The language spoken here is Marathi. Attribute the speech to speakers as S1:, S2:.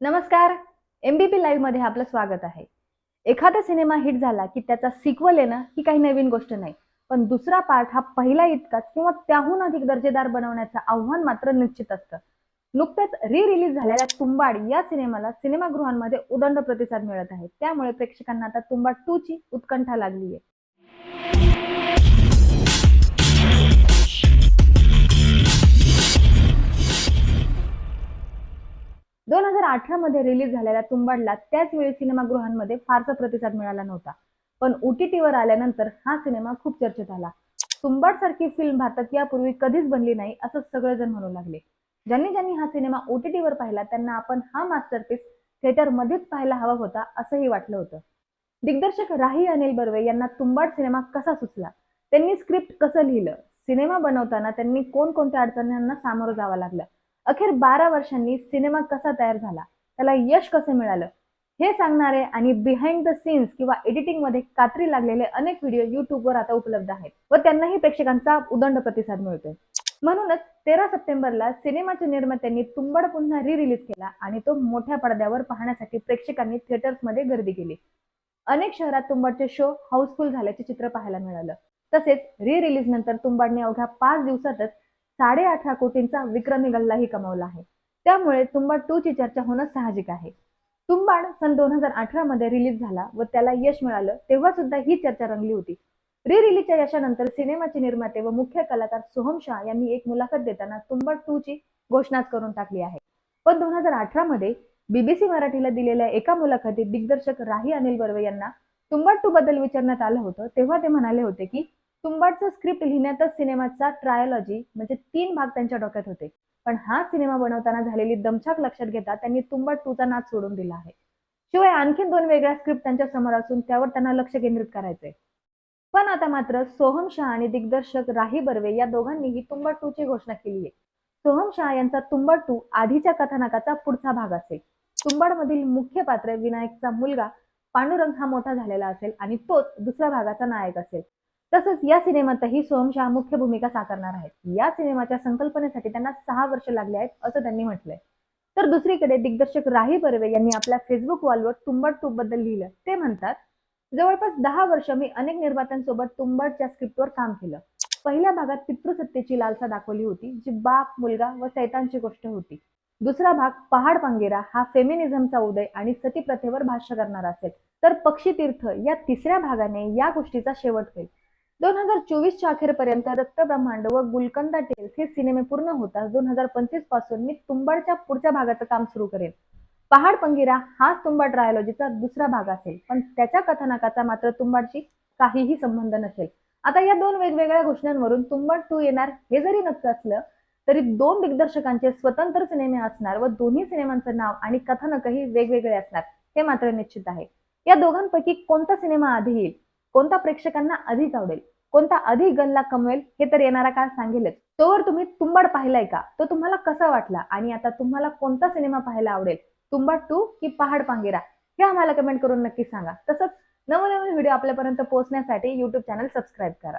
S1: नमस्कार. एमबीपी लाईव्हमध्ये आपलं स्वागत आहे. एखादा सिनेमा हिट झाला की त्याचा सिक्वल येणं ही काही नवीन गोष्ट नाही. पण दुसरा पार्ट हा पहिला इतकाच किंवा त्याहून अधिक दर्जेदार बनवण्याचं आव्हान मात्र निश्चित असतं. नुकत्याच री रिलीज झालेल्या तुंबाड या सिनेमाला सिनेमागृहांमध्ये उदंड प्रतिसाद मिळत आहे. त्यामुळे प्रेक्षकांना आता तुंबाड टू ची उत्कंठा लागली आहे दोन हजार अठरा मध्ये रिलीज झालेल्या तुंबाडला त्याच वेळी सिनेमागृहांमध्ये फारसा प्रतिसाद मिळाला नव्हता. पण ओटीटीवर वर आल्यानंतर हा सिनेमा खूप चर्चेत आला. तुंबाड सारखी फिल्म भारतात यापूर्वी कधीच बनली नाही असं सगळेजण म्हणू लागले. ज्यांनी ज्यांनी हा सिनेमा ओटीटीवर वर पाहिला त्यांना आपण हा मास्टरपीस थिएटरमध्येच पाहायला हवा होता असंही वाटलं होतं. दिग्दर्शक राही अनिल बर्वे यांना तुंबाड सिनेमा कसा सुचला? त्यांनी स्क्रिप्ट कसं लिहिलं? सिनेमा बनवताना त्यांनी कोणकोणत्या अडचणींना सामोरं जावं लागलं? अखेर बारा वर्षांनी सिनेमा कसा तयार झाला? त्याला यश कसं मिळालं? हे सांगणारे आणि बिहाइंड द सीन्स किंवा एडिटिंगमध्ये कात्री लागलेले अनेक व्हिडिओ युट्यूबवर आता उपलब्ध आहेत व त्यांनाही प्रेक्षकांचा उदंड प्रतिसाद मिळतोय. म्हणूनच तेरा सप्टेंबरला सिनेमाच्या निर्मात्यांनी तुंबड पुन्हा री रिलीज केला आणि तो मोठ्या पडद्यावर पाहण्यासाठी प्रेक्षकांनी थिएटर्समध्ये गर्दी केली. अनेक शहरात तुंबाडचे शो हाऊसफुल झाल्याचे चित्र पाहायला मिळालं. तसेच री रिलीज नंतर तुंबाडने अवघ्या पाच दिवसातच साडे अठरा कोटींचा विक्रमी गल्लाही कमावला आहे. त्यामुळे तुंबाड टू ची चर्चा होणं साहजिक आहे. तुंबाड सन दोन हजार अठरा मध्ये रिलीज झाला व त्याला यश मिळालं तेव्हा सुद्धा ही चर्चा रंगली होती. री रिलीजच्या यशानंतर सिनेमाचे निर्माते व मुख्य कलाकार सोहम शाह यांनी एक मुलाखत देताना तुंबाड टू ची घोषणाच करून टाकली आहे. पण दोन हजार अठरा मध्ये बीबीसी मराठीला दिलेल्या एका मुलाखतीत दिग्दर्शक राही अनिल बर्वे यांना तुंबाड टू बद्दल विचारण्यात आलं होतं तेव्हा ते म्हणाले होते की तुंबाडचं स्क्रिप्ट लिहिण्यातच सिनेमाचा ट्रायोलॉजी म्हणजे तीन भाग त्यांच्या डोक्यात होते. पण हा सिनेमा बनवताना झालेली दमछाक लक्षात घेता त्यांनी तुंबाड टूचा नाच सोडून दिला आहे. शिवाय आणखीन दोन वेगळ्या स्क्रिप्ट त्यांच्यासमोर असून त्यावर त्यांना लक्ष केंद्रित करायचंय. पण आता मात्र सोहम शाह आणि दिग्दर्शक राही बर्वे या दोघांनीही तुंबाड टू ची घोषणा केली आहे सोहम शाह यांचा तुंबाड टू आधीच्या कथानकाचा पुढचा भाग असेल. तुंबाड मधील मुख्य पात्र विनायकचा मुलगा पांडुरंग हा मोठा झालेला असेल आणि तोच दुसऱ्या भागाचा नायक असेल. तसंच या सिनेमातही सोहमशाह मुख्य भूमिका साकारणार आहेत. या सिनेमाच्या संकल्पनेसाठी त्यांना सहा वर्ष लागले आहेत असं त्यांनी म्हटलंय. तर दुसरीकडे दिग्दर्शक राही बर्वे यांनी आपल्या फेसबुक वॉलवर तुंबड टू बद्दल लिहिलं. ते म्हणतात जवळपास दहा वर्ष मी अनेक निर्मात्यांसोबत तुंबडच्या स्क्रिप्टवर काम केलं. पहिल्या भागात पितृसत्तेची लालसा दाखवली होती जी बाप मुलगा व सैतानची गोष्ट होती. दुसरा भाग पहाड पांगेरा हा फेमिनिझमचा उदय आणि सती प्रथेवर भाष्य करणार असेल. तर पक्षी तीर्थ या तिसऱ्या भागाने या गोष्टीचा शेवट होईल. दोन हजार चोवीसच्या अखेरपर्यंत रक्तब्रह्मांड व गुलकंदा टेल्स हे सिनेमे पूर्ण होताच दोन हजार पंचवीसपासून मी तुंबाडच्या पुढच्या भागाचं काम सुरू करेन. पहाड पंगिरा हाच तुंबाड ट्रायोलॉजीचा दुसरा भाग असेल. पण त्याच्या कथानकाचा मात्र तुंबाडशी काहीही संबंध नसेल. आता या दोन वेगवेगळ्या घोषणांवरून तुंबाड टू येणार हे जरी नक्की असलं तरी दोन दिग्दर्शकांचे स्वतंत्र सिनेमे असणार व दोन्ही सिनेमांचं नाव आणि कथानकही वेगवेगळे असणार हे मात्र निश्चित आहे. या दोघांपैकी कोणता सिनेमा आधी येईल? कोणता प्रेक्षकांना अधिक आवडेल? कोणता अधिक गल्ला कमवेल? हे तर येणारा काळ सांगेलच. तोवर तुम्ही तुंबाड पाहिलाय का? तो तुम्हाला कसा वाटला? आणि आता तुम्हाला कोणता सिनेमा पाहायला आवडेल? तुंबाड टू की पहाड पांगेरा? हे आम्हाला कमेंट करून नक्की सांगा. तसंच नवनवीन व्हिडिओ आपल्यापर्यंत पोहोचण्यासाठी युट्यूब चॅनल सबस्क्राईब करा.